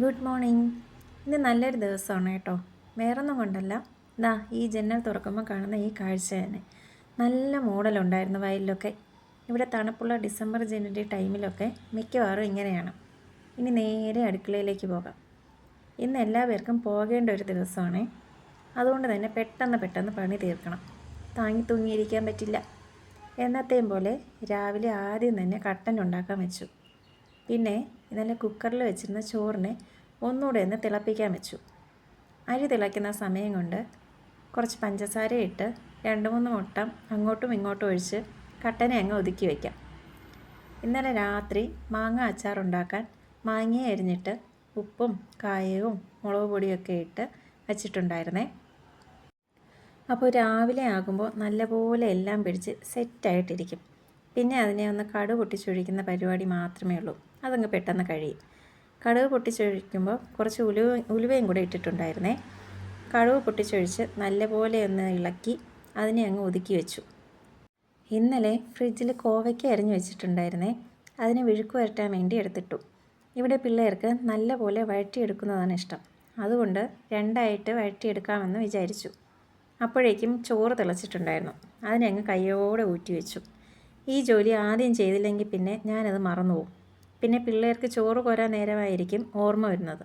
Good morning. ഇന്ന് നല്ലൊരു ദിവസമാണ് കേട്ടോ. വേറൊന്നും കൊണ്ടല്ല. ദാ ഈ ജനൽ തുറക്കുമ്പോൾ കാണുന്ന ഈ കാഴ്ച തന്നെ. നല്ല മോഡലുണ്ടായിരുന്നു വയലിലൊക്കെ. ഇവിടെ തണുപ്പുള്ള ഡിസംബർ ജനുവരി ടൈമിലൊക്കെ മിക്കവാറും ഇങ്ങനെയാണ്. ഇനി നേരെ അടുക്കളയിലേക്ക് പോകാം. ഇന്ന് എല്ലാ പേർക്കും പോകേണ്ട ഒരു ദിവസമാണ്. അതുകൊണ്ട് തന്നെ പെട്ടെന്ന് പെട്ടെന്ന് പണി തീർക്കണം. താങ്ങി തൂങ്ങിയിരിക്കാൻ പറ്റില്ല. എന്നത്തെയും പോലെ രാവിലെ ആദ്യം തന്നെ കട്ടൻ ഉണ്ടാക്കാൻ വെച്ചു. പിന്നെ ഇന്നലെ കുക്കറിൽ വെച്ചിരുന്ന ചോറിനെ ഒന്നുകൂടെ ഒന്ന് തിളപ്പിക്കാൻ വെച്ചു. അരി തിളയ്ക്കുന്ന സമയം കൊണ്ട് കുറച്ച് പഞ്ചസാര ഇട്ട് രണ്ട് മൂന്ന് മുട്ട അങ്ങോട്ടും ഇങ്ങോട്ടും ഒഴിച്ച് കട്ടനെ അങ്ങ് ഒതുക്കി വയ്ക്കാം ഇന്നലെ രാത്രി മാങ്ങ അച്ചാറുണ്ടാക്കാൻ മാങ്ങയെ അരിഞ്ഞിട്ട് ഉപ്പും കായവും മുളക് പൊടിയൊക്കെ ഇട്ട് വച്ചിട്ടുണ്ടായിരുന്നേ. അപ്പോൾ രാവിലെ ആകുമ്പോൾ നല്ലപോലെ എല്ലാം പിടിച്ച് സെറ്റായിട്ടിരിക്കും. പിന്നെ അതിനെ ഒന്ന് കടു പൊട്ടിച്ചൊഴിക്കുന്ന പരിപാടി മാത്രമേ ഉള്ളൂ. അതങ്ങ് പെട്ടെന്ന് കഴിയും കടുക് പൊട്ടിച്ചൊഴിക്കുമ്പോൾ കുറച്ച് ഉലുവ ഉലുവയും കൂടെ ഇട്ടിട്ടുണ്ടായിരുന്നേ. കടുക് പൊട്ടിച്ചൊഴിച്ച് നല്ലപോലെ ഒന്ന് ഇളക്കി അതിനെ അങ്ങ് ഒതുക്കി വെച്ചു. ഇന്നലെ ഫ്രിഡ്ജിൽ കോവയ്ക്ക് അരിഞ്ഞു വെച്ചിട്ടുണ്ടായിരുന്നേ. അതിനെ വിഴുക്ക് വരട്ടാൻ വേണ്ടി എടുത്തിട്ടു. ഇവിടെ പിള്ളേർക്ക് നല്ലപോലെ വഴറ്റിയെടുക്കുന്നതാണ് ഇഷ്ടം. അതുകൊണ്ട് രണ്ടായിട്ട് വഴറ്റിയെടുക്കാമെന്ന് വിചാരിച്ചു. അപ്പോഴേക്കും ചോറ് തിളച്ചിട്ടുണ്ടായിരുന്നു. അതിനെ അങ്ങ് കയ്യോടെ ഊറ്റി വെച്ചു. ഈ ജോലി ആദ്യം ചെയ്തില്ലെങ്കിൽ പിന്നെ ഞാനത് മറന്നുപോകും. പിന്നെ പിള്ളേർക്ക് ചോറ് കോരാൻ നേരമായിരിക്കും ഓർമ്മ വരുന്നത്.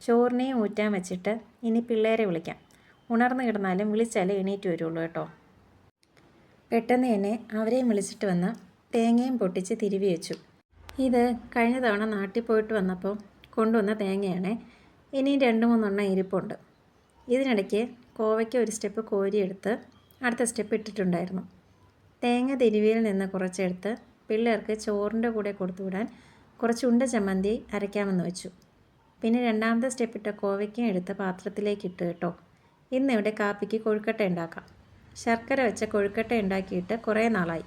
ചോറിനെയും ഊറ്റാൻ വെച്ചിട്ട് ഇനി പിള്ളേരെ വിളിക്കാം. ഉണർന്നു കിടന്നാലും വിളിച്ചാലേ എണീറ്റ് വരുള്ളൂ കേട്ടോ. പെട്ടെന്ന് തന്നെ അവരെയും വിളിച്ചിട്ട് വന്ന് തേങ്ങയും പൊട്ടിച്ച് തിരുവി വെച്ചു. ഇത് കഴിഞ്ഞ തവണ നാട്ടിൽ പോയിട്ട് വന്നപ്പോൾ കൊണ്ടുവന്ന തേങ്ങയാണ്. ഇനിയും രണ്ട് മൂന്നെണ്ണം ഇരിപ്പുണ്ട്. ഇതിനിടയ്ക്ക് കോവയ്ക്ക് ഒരു സ്റ്റെപ്പ് കോരിയെടുത്ത് അടുത്ത സ്റ്റെപ്പ് ഇട്ടിട്ടുണ്ടായിരുന്നു. തേങ്ങ തിരുവിയിൽ നിന്ന് കുറച്ചെടുത്ത് പിള്ളേർക്ക് ചോറിന്റെ കൂടെ കൊടുത്തുവിടാൻ കുറച്ച് ഉണ്ട ചമ്മന്തി അരയ്ക്കാമെന്ന് വെച്ചു. പിന്നെ രണ്ടാമത്തെ സ്റ്റെപ്പ് ഇട്ട കോവയ്ക്കും എടുത്ത് പാത്രത്തിലേക്ക് ഇട്ട് കേട്ടോ. ഇന്നിവിടെ കാപ്പിക്ക് കൊഴുക്കട്ട ഉണ്ടാക്കാം. ശർക്കര വെച്ച കൊഴുക്കട്ട ഉണ്ടാക്കിയിട്ട് കുറേ നാളായി.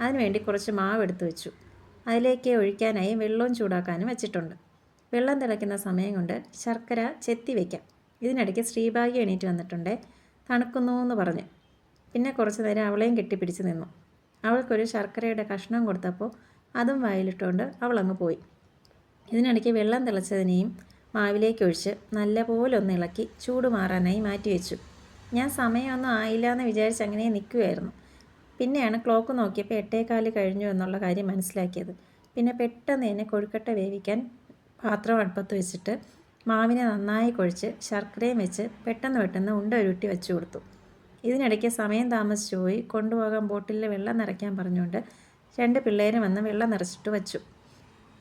അതിനുവേണ്ടി കുറച്ച് മാവ് എടുത്തു വെച്ചു. അതിലേക്ക് ഒഴിക്കാനായി വെള്ളവും ചൂടാക്കാനും വെച്ചിട്ടുണ്ട്. വെള്ളം തിളയ്ക്കുന്ന സമയം കൊണ്ട് ശർക്കര ചെത്തി വയ്ക്കാം ഇതിനിടയ്ക്ക് ശ്രീഭാഗ്യ എണീറ്റ് വന്നിട്ടുണ്ട്. തണുക്കുന്നു എന്ന് പറഞ്ഞ്. പിന്നെ കുറച്ച് നേരം അവളെയും കെട്ടിപ്പിടിച്ച് നിന്നു. അവൾക്കൊരു ശർക്കരയുടെ കഷ്ണം കൊടുത്തപ്പോൾ അതും വായിലിട്ടുകൊണ്ട് അവളങ്ങ് പോയി. ഇതിനിടയ്ക്ക് വെള്ളം തിളച്ചതിനെയും മാവിലേക്ക് ഒഴിച്ച് നല്ലപോലെ ഒന്ന് ഇളക്കി ചൂട് മാറാനായി മാറ്റി വെച്ചു ഞാൻ സമയമൊന്നും ആയില്ല എന്ന് വിചാരിച്ച് അങ്ങനെ നിൽക്കുകയായിരുന്നു പിന്നെയാണ് ക്ലോക്ക് നോക്കിയപ്പോൾ എട്ടേകാൽ കഴിഞ്ഞു എന്നുള്ള കാര്യം മനസ്സിലാക്കിയത്. പിന്നെ പെട്ടെന്ന് തന്നെ കൊഴുക്കട്ട വേവിക്കാൻ പാത്രം അടുപ്പത്ത് വെച്ചിട്ട് മാവിനെ നന്നായി കുഴച്ച് ശർക്കരയും വെച്ച് പെട്ടെന്ന് പെട്ടെന്ന് ഉണ്ട ഉരുട്ടി വെച്ചു കൊടുത്തു. ഇതിനിടയ്ക്ക് സമയം താമസിച്ചു പോയി കൊണ്ടുപോകാൻ ബോട്ടിലിൽ വെള്ളം നിറയ്ക്കാൻ പറഞ്ഞുകൊണ്ട് രണ്ട് പിള്ളേരും വന്ന് വെള്ളം നിറച്ചിട്ട് വച്ചു.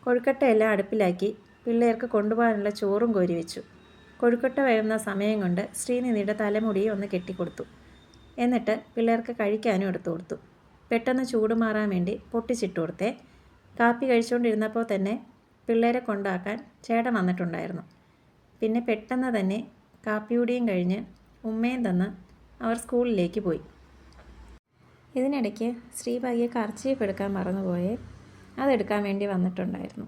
കൊഴുക്കട്ടയെല്ലാം അടുപ്പിലാക്കി പിള്ളേർക്ക് കൊണ്ടുപോകാനുള്ള ചോറും കോരി വെച്ചു. കൊഴുക്കട്ട വരുന്ന സമയം കൊണ്ട് ശ്രീനിധിയുടെ തലമുടി ഒന്ന് കെട്ടിക്കൊടുത്തു. എന്നിട്ട് പിള്ളേർക്ക് കഴിക്കാനും എടുത്തു കൊടുത്തു. പെട്ടെന്ന് ചൂട് മാറാൻ വേണ്ടി പൊട്ടിച്ചിട്ട് കൊടുത്തേ. കാപ്പി കഴിച്ചുകൊണ്ടിരുന്നപ്പോൾ തന്നെ പിള്ളേരെ കൊണ്ടാക്കാൻ ചേട്ടൻ വന്നിട്ടുണ്ടായിരുന്നു. പിന്നെ പെട്ടെന്ന് തന്നെ കാപ്പിയുടെയും കഴിഞ്ഞ് ഉമ്മയും തന്ന് അവർ സ്കൂളിലേക്ക് പോയി. ഇതിനിടയ്ക്ക് ശ്രീഭാഗ്യ കർച്ചീഫ് എടുക്കാൻ മറന്നുപോയേ. അതെടുക്കാൻ വേണ്ടി വന്നിട്ടുണ്ടായിരുന്നു.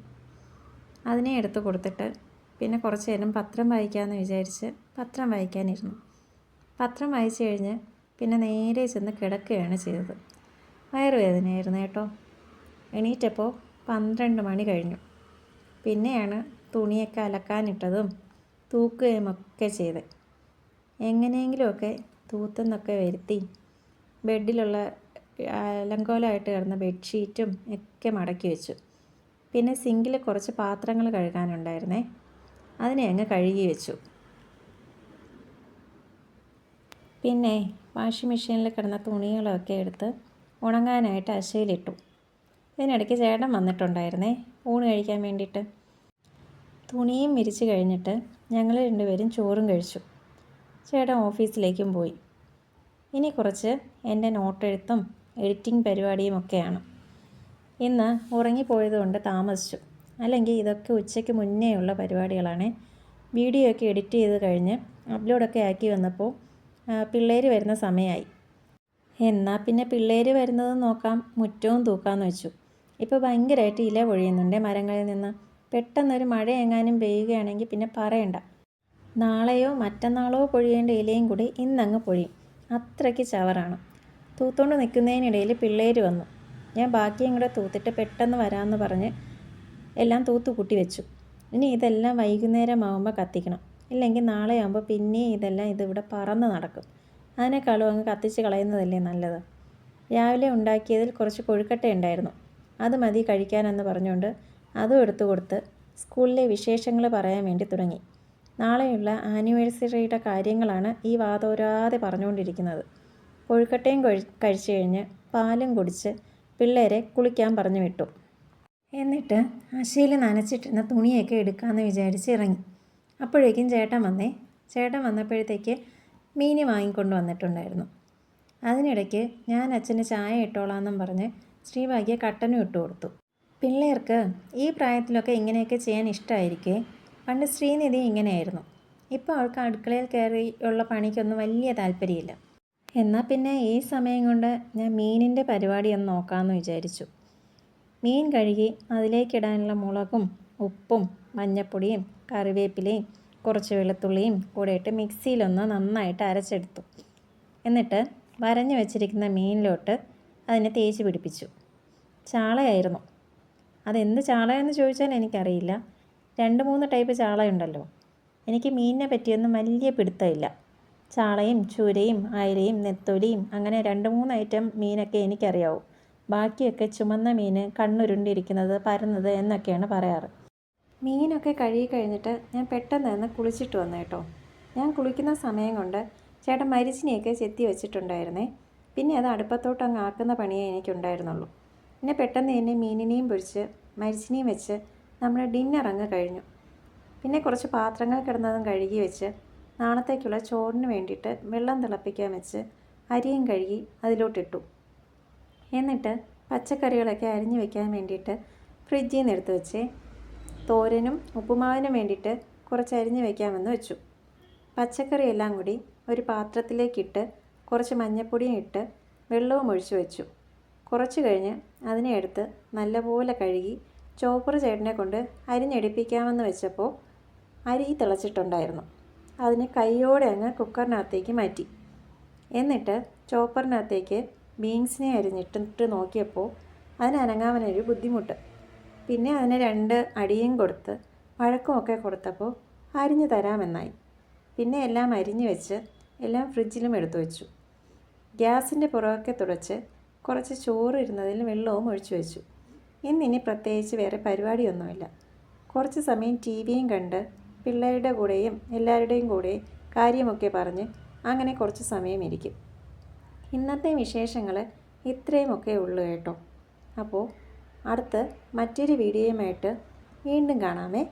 അതിനെ എടുത്ത് കൊടുത്തിട്ട് പിന്നെ കുറച്ച് നേരം പത്രം വായിക്കാമെന്ന് വിചാരിച്ച് പത്രം വായിക്കാനിരുന്നു. പത്രം വായിച്ചു കഴിഞ്ഞ് പിന്നെ നേരെ ചെന്ന് കിടക്കുകയാണ് ചെയ്തത്. വയറുവേദനയായിരുന്നു കേട്ടോ. എണീറ്റപ്പോൾ പന്ത്രണ്ട് മണി കഴിഞ്ഞു. പിന്നെയാണ് തുണിയൊക്കെ അലക്കാനിട്ടതും തൂക്കുകയും ഒക്കെ ചെയ്ത് എങ്ങനെയെങ്കിലുമൊക്കെ തൂത്തുന്നൊക്കെ വരുത്തി ബെഡിലുള്ള അലങ്കോലമായിട്ട് കിടന്ന ബെഡ്ഷീറ്റും ഒക്കെ മടക്കി വെച്ചു. പിന്നെ സിങ്കിൽ കുറച്ച് പാത്രങ്ങൾ കഴുകാനുണ്ടായിരുന്നേ. അതിനെ അങ്ങ് കഴുകി വെച്ചു. പിന്നെ വാഷിംഗ് മെഷീനിൽ കിടന്ന തുണികളൊക്കെ എടുത്ത് ഉണങ്ങാനായിട്ട് അശയിലിട്ടു. ഇതിനിടയ്ക്ക് ചേട്ടൻ വന്നിട്ടുണ്ടായിരുന്നേ. ഊണ് കഴിക്കാൻ വേണ്ടിയിട്ട്. തുണിയും വിരിച്ച് കഴിഞ്ഞിട്ട് ഞങ്ങൾ രണ്ടുപേരും ചോറും കഴിച്ചു. ചേട്ടൻ ഓഫീസിലേക്കും പോയി. ഇനി കുറച്ച് എന്റെ നോട്ടെഴുത്തും എഡിറ്റിംഗ് പരിപാടിയും ഒക്കെയാണ്. ഇന്ന് ഉറങ്ങിപ്പോയതുകൊണ്ട് താമസിച്ചു. അല്ലെങ്കിൽ ഇതൊക്കെ ഉച്ചയ്ക്ക് മുന്നേ ഉള്ള പരിപാടികളാണ്. വീഡിയോ ഒക്കെ എഡിറ്റ് ചെയ്ത് കഴിഞ്ഞ് അപ്ലോഡൊക്കെ ആക്കി വന്നപ്പോൾ പിള്ളേർ വരുന്ന സമയമായി. എന്നാൽ പിന്നെ പിള്ളേർ വരുന്നത് നോക്കാം മുറ്റവും തൂക്കാമെന്ന് വെച്ചു. ഇപ്പോൾ ഭയങ്കരമായിട്ട് ഇല പൊഴിയുന്നുണ്ട് മരങ്ങളിൽ നിന്ന്. പെട്ടെന്നൊരു മഴ എങ്ങാനും പെയ്യുകയാണെങ്കിൽ പിന്നെ പറയണ്ട. നാളെയോ മറ്റന്നാളോ പൊഴിയേണ്ട ഇലയും കൂടി ഇന്നങ്ങ് പൊഴിയും. അത്രയ്ക്ക് ചവറാണ്. തൂത്തുകൊണ്ട് നിൽക്കുന്നതിനിടയിൽ പിള്ളേർ വന്നു. ഞാൻ ബാക്കിയും കൂടെ തൂത്തിട്ട് പെട്ടെന്ന് വരാമെന്ന് പറഞ്ഞ് എല്ലാം തൂത്ത് കൂട്ടി വെച്ചു. ഇനി ഇതെല്ലാം വൈകുന്നേരം ആകുമ്പോൾ കത്തിക്കണം. ഇല്ലെങ്കിൽ നാളെ ആകുമ്പോൾ പിന്നെയും ഇതെല്ലാം ഇതിവിടെ പറന്ന് നടക്കും. അതിനേക്കാളും അങ്ങ് കത്തിച്ച് കളയുന്നതല്ലേ നല്ലത്. രാവിലെ ഉണ്ടാക്കിയതിൽ കുറച്ച് കൊഴുക്കട്ട ഉണ്ടായിരുന്നു. അത് മതി കഴിക്കാനെന്ന് പറഞ്ഞുകൊണ്ട് അതും എടുത്തു കൊടുത്ത് സ്കൂളിലെ വിശേഷങ്ങൾ പറയാൻ വേണ്ടി തുടങ്ങി. നാളെയുള്ള ആനിവേഴ്സറിയുടെ കാര്യങ്ങളാണ് ഈ വാതോരാതെ പറഞ്ഞുകൊണ്ടിരിക്കുന്നത്. കൊഴുക്കട്ടയും കഴി കഴിച്ചു കഴിഞ്ഞ് പാലും കുടിച്ച് പിള്ളേരെ കുളിക്കാൻ പറഞ്ഞു വിട്ടു. എന്നിട്ട് അശയിൽ നനച്ചിട്ടിരുന്ന തുണിയൊക്കെ എടുക്കാമെന്ന് വിചാരിച്ച് ഇറങ്ങി. അപ്പോഴേക്കും ചേട്ടൻ വന്നേ. ചേട്ടൻ വന്നപ്പോഴത്തേക്ക് മീന് വാങ്ങിക്കൊണ്ട് വന്നിട്ടുണ്ടായിരുന്നു. അതിനിടയ്ക്ക് ഞാൻ അച്ഛന് ചായ ഇട്ടോളാമെന്നും പറഞ്ഞ് ശ്രീഭാഗ്യ കട്ടനും ഇട്ട് കൊടുത്തു. പിള്ളേർക്ക് ഈ പ്രായത്തിലൊക്കെ ഇങ്ങനെയൊക്കെ ചെയ്യാൻ ഇഷ്ടമായിരിക്കേ പണ്ട് ശ്രീനിധി ഇങ്ങനെയായിരുന്നു. ഇപ്പോൾ അവൾക്ക് അടുക്കളയിൽ കയറി ഉള്ള പണിക്കൊന്നും വലിയ താല്പര്യമില്ല. എന്നാൽ പിന്നെ ഈ സമയം കൊണ്ട് ഞാൻ മീനിന്റെ പരിപാടി ഒന്ന് നോക്കാമെന്ന് വിചാരിച്ചു. മീൻ കഴുകി അതിലേക്കിടാനുള്ള മുളകും ഉപ്പും മഞ്ഞപ്പൊടിയും കറിവേപ്പിലയും കുറച്ച് വെളുത്തുള്ളിയും കൂടെ ഇട്ട് മിക്സിയിലൊന്ന് നന്നായിട്ട് അരച്ചെടുത്തു. എന്നിട്ട് വരഞ്ഞു വെച്ചിരിക്കുന്ന മീനിലോട്ട് അതിനെ തേച്ച് പിടിപ്പിച്ചു. ചാളയായിരുന്നു. അതെന്ത് ചാളയെന്ന് ചോദിച്ചാൽ എനിക്കറിയില്ല. രണ്ട് മൂന്ന് ടൈപ്പ് ചാളയുണ്ടല്ലോ. എനിക്ക് മീനിനെ പറ്റിയൊന്നും വലിയ പിടുത്തമില്ല. ചാളയും ചൂരയും അയലയും നെത്തോലിയും അങ്ങനെ രണ്ട് മൂന്ന് ഐറ്റം മീനൊക്കെ എനിക്കറിയാവൂ. ബാക്കിയൊക്കെ ചുമന്ന മീൻ കണ്ണുരുണ്ടിരിക്കുന്നത് പരന്നത് എന്നൊക്കെയാണ് പറയാറ്. മീനൊക്കെ കഴുകി കഴിഞ്ഞിട്ട് ഞാൻ പെട്ടെന്ന് തന്നെ കുളിച്ചിട്ട് വന്നു കേട്ടോ. ഞാൻ കുളിക്കുന്ന സമയം കൊണ്ട് ചേട്ടൻ മരിച്ചിനെയൊക്കെ ചെത്തി വെച്ചിട്ടുണ്ടായിരുന്നേ. പിന്നെ അത് അടുപ്പത്തോട്ട് അങ്ങ് ആക്കുന്ന പണിയേ എനിക്കുണ്ടായിരുന്നുള്ളൂ. പിന്നെ പെട്ടെന്ന് തന്നെ മീനിനെയും പൊരിച്ച് മരിച്ചിനെയും വെച്ച് നമ്മുടെ ഡിന്നർ അങ്ങ് കഴിഞ്ഞു. പിന്നെ കുറച്ച് പാത്രങ്ങൾ കിടന്നതും കഴുകി വെച്ച് നാളത്തേക്കുള്ള ചോറിന് വേണ്ടിയിട്ട് വെള്ളം തിളപ്പിക്കാൻ വെച്ച് അരിയും കഴുകി അതിലോട്ടിട്ടു. എന്നിട്ട് പച്ചക്കറികളൊക്കെ അരിഞ്ഞു വെക്കാൻ വേണ്ടിയിട്ട് ഫ്രിഡ്ജിൽ നിന്ന് എടുത്ത് വെച്ച് തോരനും ഉപ്പുമാവിനും വേണ്ടിയിട്ട് കുറച്ച് അരിഞ്ഞു വെക്കാമെന്ന് വെച്ചു. പച്ചക്കറി എല്ലാം കൂടി ഒരു പാത്രത്തിലേക്കിട്ട് കുറച്ച് മഞ്ഞപ്പൊടിയും ഇട്ട് വെള്ളവും ഒഴിച്ചു വെച്ചു. കുറച്ച് കഴിഞ്ഞ് അതിനെ എടുത്ത് നല്ലപോലെ കഴുകി ചോപ്പർ ചേട്ടനെ കൊണ്ട് അരിഞ്ഞെടുപ്പിക്കാമെന്ന് വെച്ചപ്പോൾ അരി തിളച്ചിട്ടുണ്ടായിരുന്നു. അതിനെ കൈയോടെ അങ്ങ് കുക്കറിനകത്തേക്ക് മാറ്റി. എന്നിട്ട് ചോപ്പറിനകത്തേക്ക് ബീൻസിനെ അരിഞ്ഞിട്ടിട്ട് നോക്കിയപ്പോൾ അതിന് അനങ്ങാവനൊരു ബുദ്ധിമുട്ട്. പിന്നെ അതിന് രണ്ട് അടിയും കൊടുത്ത് വഴക്കുമൊക്കെ കൊടുത്തപ്പോൾ അരിഞ്ഞു തരാമെന്നായി. പിന്നെ എല്ലാം അരിഞ്ഞു വെച്ച് എല്ലാം ഫ്രിഡ്ജിലും എടുത്തു വെച്ചു. ഗ്യാസിന്റെ പുറമൊക്കെ തുടച്ച് കുറച്ച് ചോറ് ഇരുന്നതിൽ വെള്ളവും ഒഴിച്ചു വെച്ചു. ഇന്നിനി പ്രത്യേകിച്ച് വേറെ പരിപാടിയൊന്നുമില്ല. കുറച്ച് സമയം ടി വിയും കണ്ട് പിള്ളേരുടെ കൂടെയും എല്ലാവരുടെയും കൂടെ കാര്യമൊക്കെ പറഞ്ഞ് അങ്ങനെ കുറച്ച് സമയം ഇരിക്കും. ഇന്നത്തെ വിശേഷങ്ങൾ ഇത്രയുമൊക്കെ ഉള്ളു കേട്ടോ. അപ്പോൾ അടുത്ത് മറ്റൊരു വീഡിയോയുമായിട്ട് വീണ്ടും കാണാമേ.